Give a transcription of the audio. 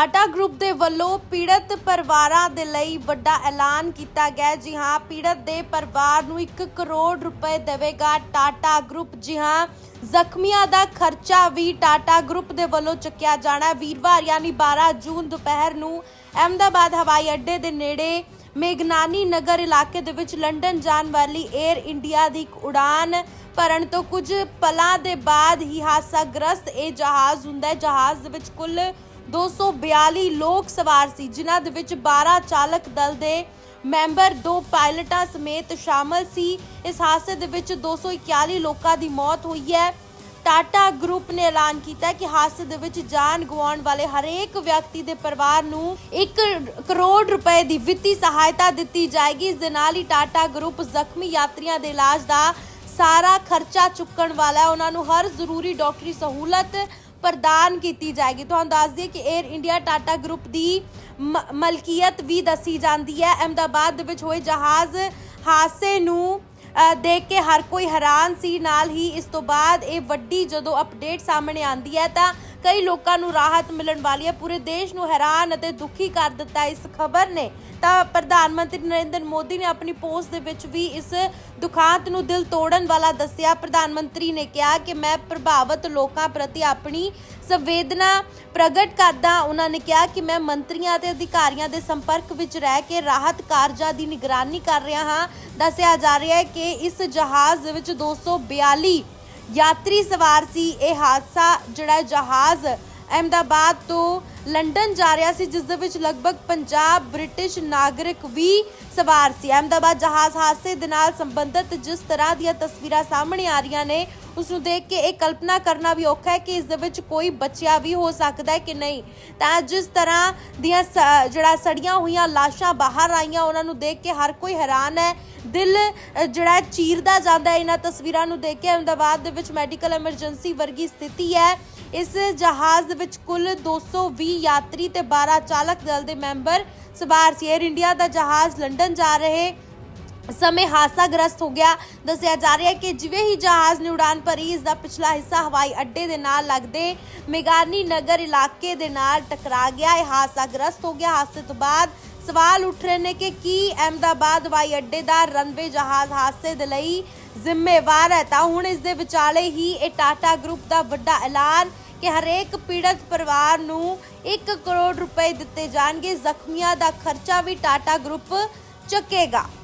Tata group ਦੇ ਵੱਲੋਂ ਪੀੜਤ ਪਰਿਵਾਰਾਂ ਦੇ ਲਈ ਵੱਡਾ ਐਲਾਨ ਕੀਤਾ ਗਿਆ। ਜੀ ਹਾਂ, ਪੀੜਤ ਦੇ ਪਰਿਵਾਰ ਨੂੰ 1 ਕਰੋੜ ਰੁਪਏ ਦੇਵੇਗਾ ਟਾਟਾ ਗਰੁੱਪ। ਜੀ ਹਾਂ, ਜ਼ਖਮੀਆਂ ਦਾ ਖਰਚਾ ਵੀ ਟਾਟਾ ਗਰੁੱਪ ਦੇ ਵੱਲੋਂ ਚੁੱਕਿਆ ਜਾਣਾ ਵੀਰਵਾਰ, ਯਾਨੀ 12 ਜੂਨ ਦੁਪਹਿਰ ਨੂੰ ਅਹਿਮਦਾਬਾਦ ਹਵਾਈ ਅੱਡੇ ਦੇ ਨੇੜੇ ਮੇਗਨਾਨੀ ਨਗਰ ਇਲਾਕੇ ਦੇ ਵਿੱਚ ਲੰਡਨ ਜਾਣ ਵਾਲੀ 에ਅਰ ਇੰਡੀਆ ਦੀ ਇੱਕ ਉਡਾਨ ਭਰਨ ਤੋਂ ਕੁਝ ਪਲਾਂ ਦੇ ਬਾਅਦ ਹੀ ਹਾਦਸਾਗ੍ਰਸਤ ਇਹ ਜਹਾਜ਼ ਹੁੰਦਾ ਹੈ। ਜਹਾਜ਼ ਦੇ ਵਿੱਚ ਕੁੱਲ 242 ਲੋਕ ਸਵਾਰ ਸੀ, ਜਿਨ੍ਹਾਂ ਦੇ ਵਿੱਚ 12 ਚਾਲਕ ਦਲ ਦੇ ਮੈਂਬਰ, ਦੋ ਪਾਇਲਟਾਂ ਸਮੇਤ ਸ਼ਾਮਲ ਸੀ। ਇਸ ਹਾਦਸੇ ਦੇ ਵਿੱਚ 241 ਲੋਕਾਂ ਦੀ ਮੌਤ ਹੋਈ ਹੈ। ਟਾਟਾ ਗਰੁੱਪ ਨੇ ਐਲਾਨ ਕੀਤਾ ਕਿ ਹਾਦਸੇ ਦੇ ਵਿੱਚ ਜਾਨ ਗਵਾਉਣ ਵਾਲੇ ਹਰੇਕ ਵਿਅਕਤੀ ਦੇ ਪਰਿਵਾਰ ਨੂੰ 1 ਕਰੋੜ ਰੁਪਏ ਦੀ ਵਿੱਤੀ ਸਹਾਇਤਾ ਦਿੱਤੀ ਜਾਏਗੀ। ਇਸ ਦੇ ਨਾਲ ਹੀ ਟਾਟਾ ਗਰੁੱਪ ਜ਼ਖਮੀ ਯਾਤਰੀਆਂ ਦੇ ਇਲਾਜ ਦਾ ਸਾਰਾ ਖਰਚਾ ਚੁੱਕਣ ਵਾਲਾ ਹੈ। ਉਹਨਾਂ ਨੂੰ ਹਰ ਜ਼ਰੂਰੀ ਡਾਕਟਰੀ ਸਹੂਲਤ ਪ੍ਰਦਾਨ ਕੀਤੀ ਜਾਏਗੀ। ਤੁਹਾਨੂੰ ਦੱਸ ਦਈਏ ਕਿ 에ਅਰ ਇੰਡੀਆ ਟਾਟਾ ਗਰੁੱਪ ਦੀ ਮ- ਮਲਕੀਅਤ ਵੀ ਦੱਸੀ ਜਾਂਦੀ ਹੈ। ਅਹਿਮਦਾਬਾਦ ਦੇ ਵਿੱਚ ਹੋਏ ਜਹਾਜ਼ ਹਾਦਸੇ ਨੂੰ ਦੇਖ ਕੇ ਹਰ ਕੋਈ ਹੈਰਾਨ ਸੀ। ਨਾਲ ਹੀ ਇਸ ਤੋਂ ਬਾਅਦ ਇਹ ਵੱਡੀ ਜਦੋਂ ਅਪਡੇਟ ਸਾਹਮਣੇ ਆਂਦੀ ਹੈ ਤਾਂ ਕਈ ਲੋਕਾਂ ਨੂੰ ਰਾਹਤ ਮਿਲਣ ਵਾਲੀ ਹੈ। ਪੂਰੇ ਦੇਸ਼ ਨੂੰ ਹੈਰਾਨ ਅਤੇ ਦੁਖੀ ਕਰ ਦਿੱਤਾ ਇਸ ਖਬਰ ਨੇ। ਤਾਂ ਪ੍ਰਧਾਨ ਮੰਤਰੀ ਨਰਿੰਦਰ ਮੋਦੀ ਨੇ ਆਪਣੀ ਪੋਸਟ ਦੇ ਵਿੱਚ ਵੀ ਇਸ ਦੁਖਾਂਤ ਨੂੰ ਦਿਲ ਤੋੜਨ ਵਾਲਾ ਦੱਸਿਆ। ਪ੍ਰਧਾਨ ਮੰਤਰੀ ਨੇ ਕਿਹਾ ਕਿ ਮੈਂ ਪ੍ਰਭਾਵਿਤ ਲੋਕਾਂ ਪ੍ਰਤੀ ਆਪਣੀ ਸੰਵੇਦਨਾ ਪ੍ਰਗਟ ਕਰਦਾ ਉਹਨਾਂ ਨੇ ਕਿਹਾ ਕਿ ਮੈਂ ਮੰਤਰੀਆਂ ਅਤੇ ਅਧਿਕਾਰੀਆਂ ਦੇ ਸੰਪਰਕ ਵਿੱਚ ਰਹਿ ਕੇ ਰਾਹਤ ਕਾਰਜਾਂ ਦੀ ਨਿਗਰਾਨੀ ਕਰ ਰਿਹਾ ਹਾਂ। ਦੱਸਿਆ ਜਾ ਰਿਹਾ ਹੈ ਕਿ ਇਸ ਜਹਾਜ਼ ਦੇ ਵਿੱਚ 242 ਯਾਤਰੀ ਸਵਾਰ ਸੀ। ਇਹ ਹਾਦਸਾ ਜਿਹੜਾ ਜਹਾਜ਼ ਅਹਿਮਦਾਬਾਦ ਤੋਂ ਲੰਡਨ ਜਾ ਰਿਹਾ ਸੀ, ਜਿਸ ਦੇ ਵਿੱਚ ਲਗਭਗ 50 ਬ੍ਰਿਟਿਸ਼ ਨਾਗਰਿਕ ਵੀ ਸਵਾਰ ਸੀ। ਅਹਿਮਦਾਬਾਦ ਜਹਾਜ਼ ਹਾਦਸੇ ਦੇ ਨਾਲ ਸੰਬੰਧਿਤ ਜਿਸ ਤਰ੍ਹਾਂ ਦੀਆਂ ਤਸਵੀਰਾਂ ਸਾਹਮਣੇ ਆ ਰਹੀਆਂ ਨੇ ਉਸ ਨੂੰ ਦੇਖ ਕੇ ਇਹ ਕਲਪਨਾ ਕਰਨਾ ਵੀ ਔਖਾ ਹੈ ਕਿ ਇਸ ਦੇ ਵਿੱਚ ਕੋਈ ਬੱਚਿਆ ਵੀ ਹੋ ਸਕਦਾ ਹੈ ਕਿ ਨਹੀਂ। ਤਾਂ ਜਿਸ ਤਰ੍ਹਾਂ ਦੀਆਂ ਸ- ਜਿਹੜਾ ਸੜੀਆਂ ਹੋਈਆਂ ਲਾਸ਼ਾਂ ਬਾਹਰ ਆਈਆਂ, ਉਹਨਾਂ ਨੂੰ ਦੇਖ ਕੇ ਹਰ ਕੋਈ ਹੈਰਾਨ ਹੈ ਦਿਲ ਜਿਹੜਾ ਚੀਰਦਾ ਜਾਂਦਾ ਇਹਨਾਂ ਤਸਵੀਰਾਂ ਨੂੰ ਦੇਖ ਕੇ। ਅਹਿਮਦਾਬਾਦ ਦੇ ਵਿੱਚ ਮੈਡੀਕਲ ਐਮਰਜੈਂਸੀ ਵਰਗੀ ਸਥਿਤੀ ਹੈ। ਇਸ ਜਹਾਜ਼ ਦੇ ਵਿੱਚ ਕੁੱਲ 220 ਯਾਤਰੀ ਤੇ 12 ਚਾਲਕ ਦਲ ਦੇ ਮੈਂਬਰ ਸਵਾਰ ਸੀ। 에ਅਰ ਇੰਡੀਆ ਦਾ ਜਹਾਜ਼ ਲੰਡਨ ਜਾ ਰਹੇ ਸਮੇਂ ਹਾਦਸਾਗ੍ਰਸਤ ਹੋ ਗਿਆ। ਦੱਸਿਆ ਜਾ ਰਿਹਾ ਹੈ ਕਿ ਜਿਵੇਂ ਹੀ ਜਹਾਜ਼ ਨੇ ਉਡਾਨ ਭਰੀ, ਇਸ ਦਾ ਪਿਛਲਾ ਹਿੱਸਾ ਹਵਾਈ ਅੱਡੇ ਦੇ ਨਾਲ ਲੱਗਦੇ ਮੇਗਾਨੀ ਨਗਰ ਇਲਾਕੇ ਦੇ ਨਾਲ ਟਕਰਾ ਗਿਆ। ਇਹ ਹਾਦਸਾਗ੍ਰਸਤ ਹੋ ਗਿਆ। ਹਾਦਸੇ ਤੋਂ ਬਾਅਦ ਸਵਾਲ ਉੱਠ ਰਹੇ ਨੇ ਕਿ ਕੀ ਅਹਿਮਦਾਬਾਦ ਹਵਾਈ ਅੱਡੇ ਦਾ ਰਨਵੇ ਜਹਾਜ਼ ਹਾਦਸੇ ਦੇ ਲਈ ਜ਼ਿੰਮੇਵਾਰ ਹੈ? ਤਾਂ ਹੁਣ ਇਸ ਦੇ ਵਿਚਾਲੇ ਹੀ ਇਹ ਟਾਟਾ ਗਰੁੱਪ ਦਾ ਵੱਡਾ ਐਲਾਨ ਕਿ ਹਰੇਕ ਪੀੜਤ ਪਰਿਵਾਰ ਨੂੰ 1 ਕਰੋੜ ਰੁਪਏ ਦਿੱਤੇ ਜਾਣਗੇ। ਜ਼ਖਮੀਆਂ ਦਾ ਖਰਚਾ ਵੀ ਟਾਟਾ ਗਰੁੱਪ ਚੁੱਕੇਗਾ।